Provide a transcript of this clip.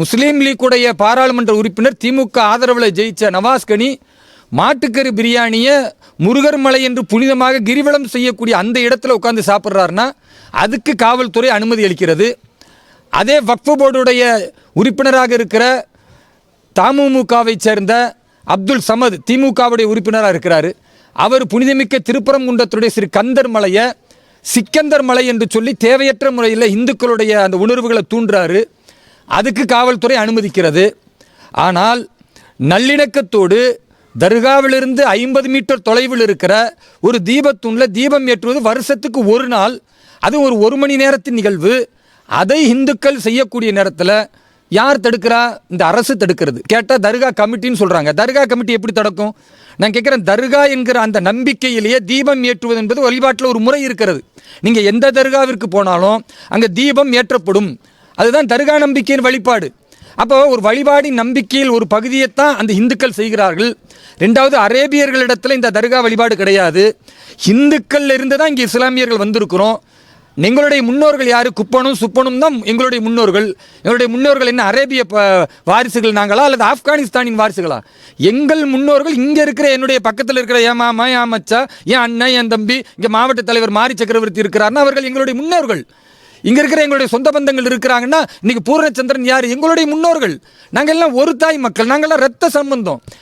முஸ்லீம் லீக்குடைய பாராளுமன்ற உறுப்பினர் திமுக ஆதரவில் ஜெயிச்ச நவாஸ்கனி மாட்டுக்கறி பிரியாணியை முருகர் மலை என்று புனிதமாக கிரிவலம் செய்யக்கூடிய அந்த இடத்துல உட்காந்து சாப்பிட்றாருன்னா அதுக்கு காவல்துறை அனுமதி அளிக்கிறது. அதே வக்ஃபு போர்டுடைய உறுப்பினராக இருக்கிற தமுமுகவை சேர்ந்த அப்துல் சமத் திமுகவுடைய உறுப்பினராக இருக்கிறார். அவர் புனிதமிக்க திருப்பரங்குன்றத்துடைய ஸ்ரீ கந்தர் மலையை சிக்கந்தர் மலை என்று சொல்லி தேவையற்ற முறையில் இந்துக்களுடைய அந்த உணர்வுகளை தூண்டுறாரு. அதுக்கு காவல்துறை அனுமதிக்கிறது. ஆனால் நல்லிணக்கத்தோடு தர்காவிலிருந்து ஐம்பது மீட்டர் தொலைவில் இருக்கிற ஒரு தீபத்தூணில் தீபம் ஏற்றுவது வருஷத்துக்கு ஒரு நாள். அது ஒரு ஒரு மணி நேரத்தின் நிகழ்வு. அதை இந்துக்கள் செய்யக்கூடிய நேரத்தில் யார் தடுக்கிறா? இந்த அரசு தடுக்கிறது. கேட்டால் தர்கா கமிட்டின்னு சொல்கிறாங்க தர்கா கமிட்டி எப்படி தடுக்கும்? நான் கேட்குறேன் தர்கா என்கிற அந்த நம்பிக்கையிலேயே தீபம் ஏற்றுவது என்பது வழிபாட்டில் ஒரு முறை இருக்கிறது. நீங்கள் எந்த தர்காவிற்கு போனாலும் அங்கே தீபம் ஏற்றப்படும். அதுதான் தர்கா நம்பிக்கையின் வழிபாடு. அப்போ ஒரு வழிபாடின் நம்பிக்கையில் ஒரு பகுதியைத்தான் அந்த இந்துக்கள் செய்கிறார்கள். ரெண்டாவது அரேபியர்களிடத்தில் இந்த தர்கா வழிபாடு கிடையாது. இந்துக்கள் இருந்து தான் இங்கே இஸ்லாமியர்கள் வந்திருக்கிறோம். எங்களுடைய முன்னோர்கள் யார்? குப்பனும் சுப்பனும் தான் எங்களுடைய முன்னோர்கள். எங்களுடைய முன்னோர்கள் என்ன அரேபிய ப- வாரிசுகள் நாங்களா அல்லது ஆப்கானிஸ்தானின் வாரிசுகளா? எங்கள் முன்னோர்கள் இங்கே இருக்கிற என்னுடைய பக்கத்தில் இருக்கிற என் மாமா என் மச்சா என் அண்ணன் என் தம்பி இங்கே மாவட்ட தலைவர் மாரி சக்கரவர்த்தி இருக்கிறார்னா அவர்கள் எங்களுடைய முன்னோர்கள். இங்க இருக்கிற எங்களுடைய சொந்த பந்தங்கள் இருக்கிறாங்கன்னா இன்னைக்கு பூர்ணச்சந்திரன் யார்? எங்களுடைய முன்னோர்கள். நாங்கள் எல்லாம் ஒரு தாய் மக்கள் நாங்கள்லாம் ரத்த சம்பந்தம்.